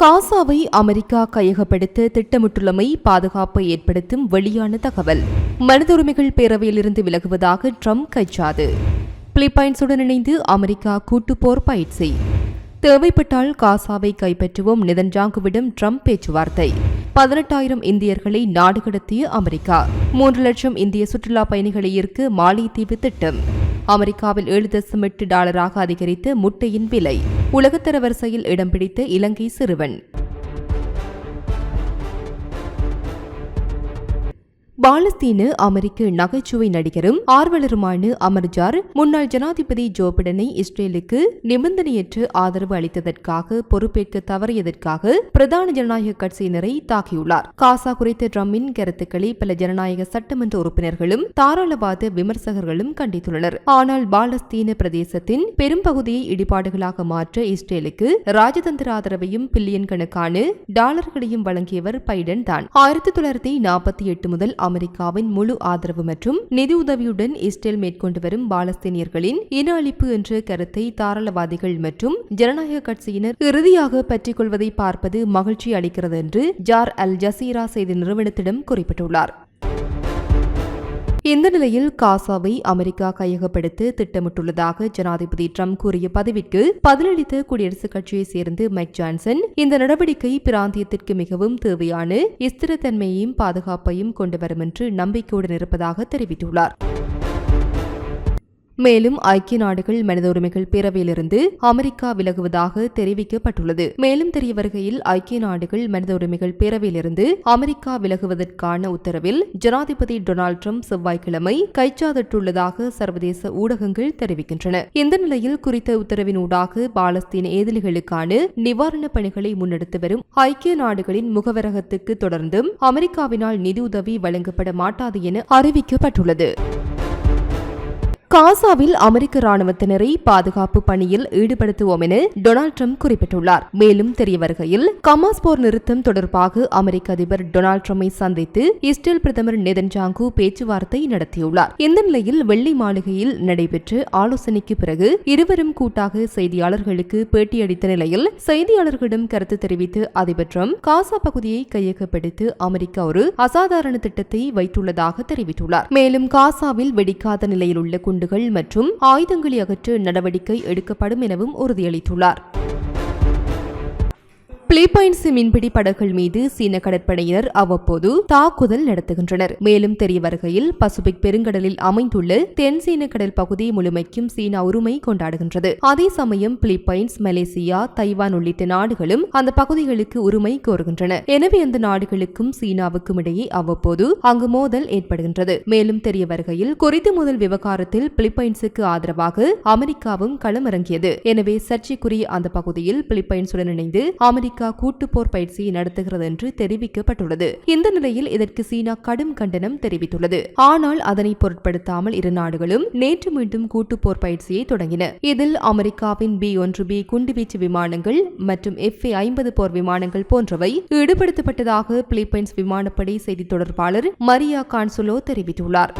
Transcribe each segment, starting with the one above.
காசாவை America கையகப்படுத்த திட்டமிட்டுள்ளமை பாதுகாப்பை ஏற்படுத்தும் வெளியான தகவல். மனித உரிமைகள் பேரவையிலிருந்து விலகுவதாக ட்ரம்ப் கைச்சாது. பிலிப்பைன்ஸுடன் இணைந்து அமெரிக்கா கூட்டுப்போர் பயிற்சி. தேவைப்பட்டால் காசாவை கைப்பற்றுவோம் நிதன்ஜாங்குவிடம் ட்ரம்ப் பேச்சுவார்த்தை. பதினெட்டாயிரம் இந்தியர்களை நாடு கடத்திய அமெரிக்கா. மூன்று லட்சம் இந்திய சுற்றுலா பயணிகளை ஈர்க்க மாலைத்தீவு திட்டம். அமெரிக்காவில் ஏழு தசம் எட்டு டாலராக அதிகரித்த முட்டையின் விலை. உலகத்தர வரிசையில் இடம் பிடித்த இலங்கை சிறுவன். பாலஸ்தீன அமெரிக்க நகைச்சுவை நடிகரும் ஆர்வலருமான அமர்ஜார் முன்னாள் ஜனாதிபதி ஜோ பிடனை இஸ்ரேலுக்கு நிபந்தனையற்று ஆதரவு அளித்ததற்காக பொறுப்பேற்க தவறியதற்காக பிரதான ஜனநாயக கட்சியினரை தாக்கியுள்ளார். காசா குறித்த ட்ரம்மின் கருத்துக்களை பல ஜனநாயக சட்டமன்ற உறுப்பினர்களும் தாராளவாத விமர்சகர்களும் கண்டித்துள்ளனர். ஆனால் பாலஸ்தீன பிரதேசத்தின் பெரும்பகுதியை இடிபாடுகளாக மாற்ற இஸ்ரேலுக்கு ராஜதந்திர ஆதரவையும் பில்லியன் கணக்கான டாலர்களையும் வழங்கியவர் பைடன் தான். ஆயிரத்தி தொள்ளாயிரத்தி நாற்பத்தி எட்டு முதல் அமெரிக்காவின் முழு ஆதரவு மற்றும் நிதி உதவியுடன் இஸ்ரேல் மேற்கொண்டு வரும் பாலஸ்தீனியர்களின் இன அழிப்பு என்ற கருத்தை தாராளவாதிகள் மற்றும் ஜனநாயக கட்சியினர் இறுதியாக பற்றிக் கொள்வதை பார்ப்பது மகிழ்ச்சி அளிக்கிறது என்று ஜார் அல் ஜசீரா செய்தி நிறுவனத்திடம் குறிப்பிட்டுள்ளார். இந்த நிலையில் காசாவை அமெரிக்கா கையகப்படுத்த திட்டமிட்டுள்ளதாக ஜனாதிபதி ட்ரம்ப் கூறிய பதவிக்கு பதிலளித்த குடியரசுக் கட்சியைச் சேர்ந்த மைக் ஜான்சன் இந்த நடவடிக்கை பிராந்தியத்திற்கு மிகவும் தேவையான ஸ்திரத்தன்மையையும் பாதுகாப்பையும் கொண்டு வரும் என்று நம்பிக்கையுடன் இருப்பதாக தெரிவித்துள்ளார். மேலும் ஐக்கிய நாடுகள் மனித உரிமைகள் பேரவையிலிருந்து அமெரிக்கா விலகுவதாக தெரிவிக்கப்பட்டுள்ளது. மேலும் தெரிய வருகையில் ஐக்கிய நாடுகள் மனித உரிமைகள் பேரவையிலிருந்து அமெரிக்கா விலகுவதற்கான உத்தரவில் ஜனாதிபதி டொனால்டு ட்ரம்ப் செவ்வாய்க்கிழமை கைச்சாதிட்டுள்ளதாக சர்வதேச ஊடகங்கள் தெரிவிக்கின்றன. இந்த நிலையில் குறித்த உத்தரவின் ஊடாக பாலஸ்தீன ஏதிலிகளுக்கான நிவாரணப் பணிகளை முன்னெடுத்து வரும் ஐக்கிய நாடுகளின் முகவரகத்துக்கு தொடர்ந்தும் அமெரிக்காவினால் நிதியுதவி வழங்கப்பட மாட்டாது என அறிவிக்கப்பட்டுள்ளது. காசாவில் அமெரிக்க ராணுவத்தினரை பாதுகாப்பு பணியில் ஈடுபடுத்துவோம் என டொனால்டு ட்ரம்ப் குறிப்பிட்டுள்ளார். மேலும் தெரிய வருகையில் கமாஸ் போர் நிறுத்தம் தொடர்பாக அமெரிக்க அதிபர் டொனால்டு ட்ரம்பை சந்தித்து இஸ்ரேல் பிரதமர் நெதன்ஜாங்கு பேச்சுவார்த்தை நடத்தியுள்ளார். இந்த நிலையில் வெள்ளை மாளிகையில் நடைபெற்ற ஆலோசனைக்கு பிறகு இருவரும் கூட்டாக செய்தியாளர்களுக்கு பேட்டியளித்த நிலையில் செய்தியாளர்களிடம் கருத்து தெரிவித்து அதிபர் ட்ரம்ப் காசா பகுதியை கையகப்படுத்தி அமெரிக்கா ஒரு அசாதாரண திட்டத்தை வைத்துள்ளதாக தெரிவித்துள்ளார். மேலும் காசாவில் வெடிக்காத நிலையில் உள்ள குண்டுகள் மற்றும் ஆயுதங்களை அகற்ற நடவடிக்கை எடுக்கப்படும் எனவும் உறுதியளித்துள்ளார். பிலிப்பைன்ஸ் மீன்பிடி படகுகள் மீது சீன கடற்படையினர் அவ்வப்போது தாக்குதல் நடத்துகின்றனர். மேலும் தெரிய வருகையில் பசிபிக் பெருங்கடலில் அமைந்துள்ள தென் சீன கடல் பகுதி முழுமைக்கும் சீனா உரிமை கொண்டாடுகின்றது. அதே சமயம் பிலிப்பைன்ஸ் மலேசியா தைவான் உள்ளிட்ட நாடுகளும் அந்த பகுதிகளுக்கு உரிமை கோருகின்றன. எனவே அந்த நாடுகளுக்கும் சீனாவுக்கும் இடையே அவ்வப்போது அங்கு மோதல் ஏற்படுகின்றது. மேலும் தெரிய வருகையில் குறித்து முதல் விவகாரத்தில் பிலிப்பைன்ஸுக்கு ஆதரவாக அமெரிக்காவும் களமிறங்கியது. எனவே சர்ச்சைக்குரிய அந்த பகுதியில் பிலிப்பைன்ஸுடன் இணைந்து அமெரிக்கா அமெரிக்கா கூட்டுப்போர் பயிற்சியை நடத்துகிறது என்று தெரிவிக்கப்பட்டுள்ளது. இந்த நிலையில் இதற்கு சீனா கடும் கண்டனம் தெரிவித்துள்ளது. ஆனால் அதனை பொருட்படுத்தாமல் இரு நாடுகளும் நேற்று மீண்டும் கூட்டுப்போர் பயிற்சியை தொடங்கின. இதில் அமெரிக்காவின் பி ஒன்று பி குண்டுவீச்சு விமானங்கள் மற்றும் எஃப் ஏ ஐம்பது போர் விமானங்கள் போன்றவை ஈடுபடுத்தப்பட்டதாக பிலிப்பைன்ஸ் விமானப்படை செய்தி தொடர்பாளர் மரியா கான்சுலோ தெரிவித்துள்ளார்.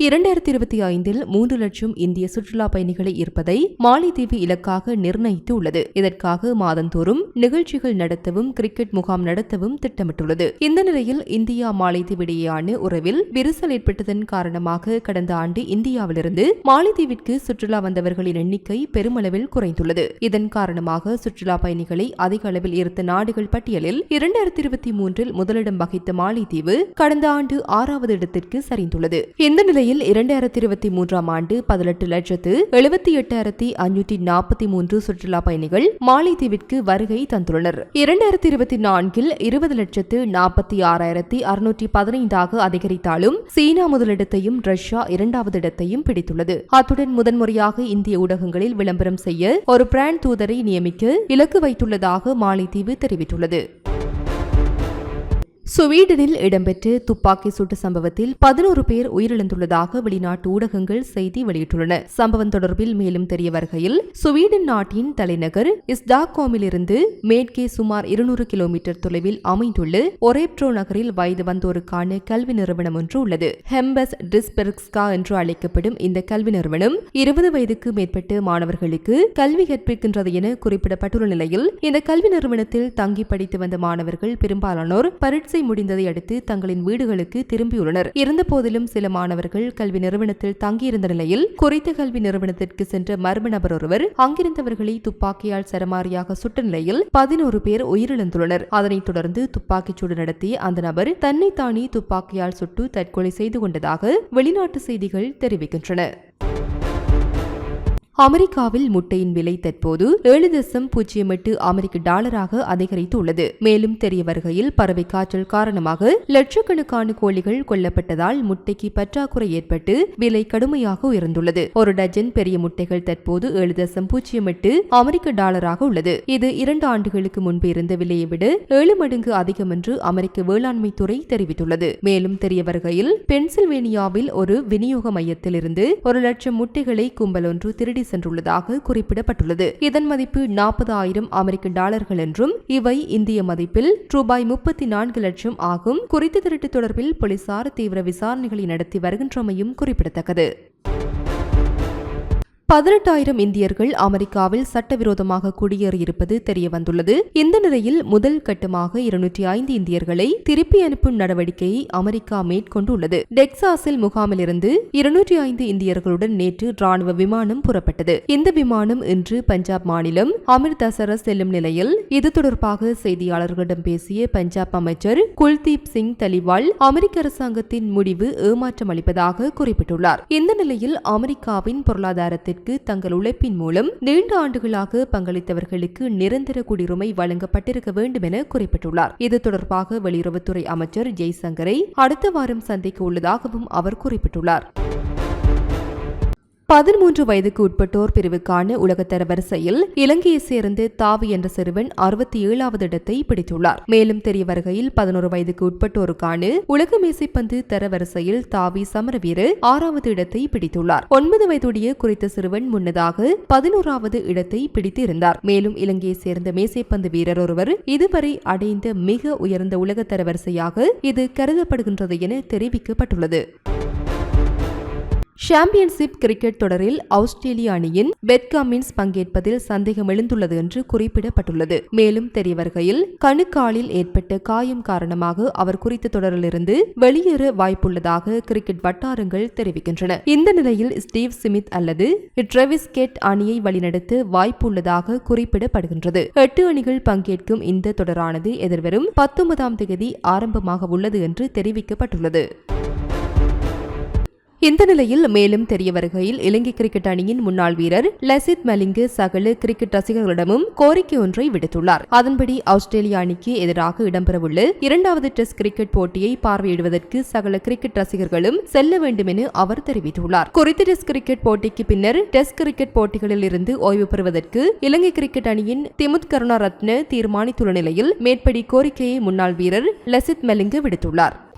இரண்டாயிரத்தி இருபத்தி ஐந்தில் மூன்று லட்சம் இந்திய சுற்றுலா பயணிகளை இருப்பதை மாலைதீவு இலக்காக நிர்ணயித்து உள்ளது இதற்காக மாதந்தோறும் நிகழ்ச்சிகள் நடத்தவும் கிரிக்கெட் முகாம் நடத்தவும் திட்டமிட்டுள்ளது. இந்த நிலையில் இந்தியா மாலைதீவு இடையேயான உறவில் விரிசல் ஏற்பட்டதன் காரணமாக கடந்த ஆண்டு இந்தியாவிலிருந்து மாலைதீவிற்கு சுற்றுலா வந்தவர்களின் எண்ணிக்கை பெருமளவில் குறைந்துள்ளது. இதன் காரணமாக சுற்றுலா பயணிகளை அதிக அளவில் ஈர்த்த நாடுகள் பட்டியலில் இரண்டாயிரத்தி இருபத்தி மூன்றில் முதலிடம் வகித்த மாலைதீவு கடந்த ஆண்டு ஆறாவது இடத்திற்கு சரிந்துள்ளது. இந்த நிலையில் இலங்கையில் இரண்டாயிரத்தி இருபத்தி மூன்றாம் ஆண்டு பதினெட்டு லட்சத்து எழுபத்தி எட்டாயிரத்தி அஞ்சூற்றி நாற்பத்தி மூன்று சுற்றுலா பயணிகள் மாலைத்தீவிற்கு வருகை தந்துள்ளனர். இரண்டாயிரத்தி இருபத்தி நான்கில் இருபது லட்சத்து நாற்பத்தி ஆறாயிரத்தி அறுநூற்றி பதினைந்தாக அதிகரித்தாலும் சீனா முதலிடத்தையும் ரஷ்யா இரண்டாவது இடத்தையும் பிடித்துள்ளது. அத்துடன் முதன்முறையாக இந்திய ஊடகங்களில் விளம்பரம் செய்ய ஒரு பிராண்ட் தூதரை நியமிக்க இலக்கு வைத்துள்ளதாக மாலைத்தீவு தெரிவித்துள்ளது. சுவீடனில் இடம்பெற்ற துப்பாக்கி சூட்டு சம்பவத்தில் பதினோரு பேர் உயிரிழந்துள்ளதாக வெளிநாட்டு ஊடகங்கள் செய்தி வெளியிட்டுள்ளன. சம்பவம் தொடர்பில் மேலும் தெரிய வருகையில் சுவீடன் நாட்டின் தலைநகர் இஸ்டாக்ஹோமிலிருந்து மேற்கே சுமார் இருநூறு கிலோமீட்டர் தொலைவில் அமைந்துள்ள ஒரேப்ட்ரோ நகரில் வயது வந்தோருக்கான கல்வி நிறுவனம் ஒன்று உள்ளது. ஹெம்பஸ் டிஸ்பெர்க்ஸ்கா என்று அழைக்கப்படும் இந்த கல்வி நிறுவனம் இருபது வயதுக்கு மேற்பட்ட மாணவர்களுக்கு கல்வி கற்பிக்கின்றது என குறிப்பிடப்பட்டுள்ள நிலையில் இந்த கல்வி நிறுவனத்தில் தங்கி படித்து வந்த மாணவர்கள் பெரும்பாலானோர் பரீட்சை முடிந்ததை அடுத்து தங்களின் வீடுகளுக்கு திரும்பியுள்ளனர். இருந்தபோதிலும் சில மாணவர்கள் கல்வி நிறுவனத்தில் தங்கியிருந்த நிலையில் குறித்த கல்வி நிறுவனத்திற்கு சென்ற மர்ம நபர் ஒருவர் அங்கிருந்தவர்களை துப்பாக்கியால் சரமாரியாக சுட்ட நிலையில் பதினோரு பேர் உயிரிழந்துள்ளனர். அதனைத் தொடர்ந்து துப்பாக்கிச்சூடு நடத்திய அந்த நபர் தன்னை தானே துப்பாக்கியால் சுட்டு தற்கொலை செய்து கொண்டதாக வெளிநாட்டு செய்திகள் தெரிவிக்கின்றன. அமெரிக்காவில் முட்டையின் விலை தற்போது ஏழு தசம் பூஜ்ஜியம் எட்டு அமெரிக்க டாலராக அதிகரித்து உள்ளது மேலும் தெரிய வருகையில் பறவை காய்ச்சல் காரணமாக லட்சக்கணக்கான கோழிகள் கொல்லப்பட்டதால் முட்டைக்கு பற்றாக்குறை ஏற்பட்டு விலை கடுமையாக உயர்ந்துள்ளது. ஒரு டஜன் பெரிய முட்டைகள் தற்போது ஏழு தசம் பூஜ்ஜியம் எட்டு அமெரிக்க டாலராக உள்ளது. இது இரண்டு ஆண்டுகளுக்கு முன்பு இருந்த விலையை விட ஏழு மடங்கு அதிகம் என்று அமெரிக்க வேளாண்மை துறை தெரிவித்துள்ளது. மேலும் தெரிய வருகையில் பென்சில்வேனியாவில் ஒரு விநியோக மையத்தில் இருந்து ஒரு லட்சம் முட்டைகளை கும்பல் ஒன்று திருடி சென்றுள்ளதாக குறிப்பிடப்பட்டுள்ளது. இதன் மதிப்பு நாற்பது ஆயிரம் அமெரிக்க டாலர்கள் என்றும் இவை இந்திய மதிப்பில் ரூபாய் முப்பத்தி நான்கு லட்சம் ஆகும். குறித்த திருட்டு தொடர்பில் போலீசார் தீவிர விசாரணைகளை நடத்தி வருகின்றமையும் குறிப்பிடத்தக்கது. பதினெட்டாயிரம் இந்தியர்கள் அமெரிக்காவில் சட்டவிரோதமாக குடியேறியிருப்பது தெரியவந்துள்ளது. இந்த நிலையில் முதல் கட்டமாக இருநூற்றி ஐந்து இந்தியர்களை திருப்பி அனுப்பும் நடவடிக்கையை அமெரிக்கா மேற்கொண்டுள்ளது. டெக்சாஸில் முகாமிலிருந்து இருநூற்றி ஐந்து இந்தியர்களுடன் நேற்று ராணுவ விமானம் புறப்பட்டது. இந்த விமானம் இன்று பஞ்சாப் மாநிலம் அமிர்தசரஸ் செல்லும் நிலையில் இது தொடர்பாக செய்தியாளர்களிடம் பேசிய பஞ்சாப் அமைச்சர் குல்தீப் சிங் தலிவால் அமெரிக்க அரசாங்கத்தின் முடிவு ஏமாற்றம் அளிப்பதாக குறிப்பிட்டுள்ளார். இந்த நிலையில் அமெரிக்காவின் பொருளாதாரத்திற்கு நாட்டிற்கு தங்கள் உழைப்பின் மூலம் நீண்ட ஆண்டுகளாக பங்களித்தவர்களுக்கு நிரந்தர குடியுரிமை வழங்கப்பட்டிருக்க வேண்டும் என குறிப்பிட்டுள்ளார். இது தொடர்பாக வெளியுறவுத்துறை அமைச்சர் ஜெய்சங்கரை அடுத்த வாரம் சந்திக்க உள்ளதாகவும் அவர் குறிப்பிட்டுள்ளார். பதிமூன்று வயதுக்கு உட்பட்டோர் பிரிவுக்கான உலகத்தர வரிசையில் இலங்கையை சேர்ந்து தாவி என்ற சிறுவன் அறுபத்தி ஏழாவது இடத்தை பிடித்துள்ளார். மேலும் தெரிய வருகையில் பதினோரு வயதுக்கு உட்பட்டோருக்கான உலக மேசைப்பந்து தர வரிசையில் தாவி சமரவீர ஆறாவது இடத்தை பிடித்துள்ளார். ஒன்பது வயதுடைய குறித்த சிறுவன் முன்னதாக பதினோராவது இடத்தை பிடித்து இருந்தார் மேலும் இலங்கையை சேர்ந்த மேசைப்பந்து வீரர் ஒருவர் இதுவரை அடைந்த மிக உயர்ந்த உலகத்தர வரிசையாக இது கருதப்படுகின்றது என தெரிவிக்கப்பட்டுள்ளது. சாம்பியன்ஷிப் கிரிக்கெட் தொடரில் ஆஸ்திரேலிய அணியின் பெட்காமின்ஸ் பங்கேற்பதில் சந்தேகம் எழுந்துள்ளது என்று குறிப்பிடப்பட்டுள்ளது. மேலும் தெரியவருகையில் கணுக்காலில் ஏற்பட்ட காயம் காரணமாக அவர் குறித்த தொடரிலிருந்து வெளியேற வாய்ப்புள்ளதாக கிரிக்கெட் வட்டாரங்கள் தெரிவிக்கின்றன. இந்த நிலையில் ஸ்டீவ் சிமித் அல்லது ட்ரெவிஸ் கெட் அணியை வழிநடத்த வாய்ப்புள்ளதாக குறிப்பிடப்படுகின்றது. எட்டு அணிகள் பங்கேற்கும் இந்த தொடரானது எதிர்வரும் பத்தொன்பதாம் தேதி ஆரம்பமாக உள்ளது என்று தெரிவிக்கப்பட்டுள்ளது. இந்த நிலையில் மேலும் தெரிய வருகையில் இலங்கை கிரிக்கெட் அணியின் முன்னாள் வீரர் லசித் மலிங்கு சகல கிரிக்கெட் ரசிகர்களிடமும் கோரிக்கை ஒன்றை விடுத்துள்ளார். அதன்படி ஆஸ்திரேலிய அணிக்கு எதிராக இடம்பெறவுள்ள இரண்டாவது டெஸ்ட் கிரிக்கெட் போட்டியை பார்வையிடுவதற்கு சகல கிரிக்கெட் ரசிகர்களும் செல்ல வேண்டும் என அவர் தெரிவித்துள்ளார். குறித்த டெஸ்ட் கிரிக்கெட் போட்டிக்கு பின்னர் டெஸ்ட் கிரிக்கெட் போட்டிகளில் இருந்து ஓய்வு பெறுவதற்கு இலங்கை கிரிக்கெட் அணியின் திமுத் கருணாரத்ன தீர்மானித்துள்ள நிலையில் மேற்படி கோரிக்கையை முன்னாள் வீரர் லசித் மெலிங்கு விடுத்துள்ளார்.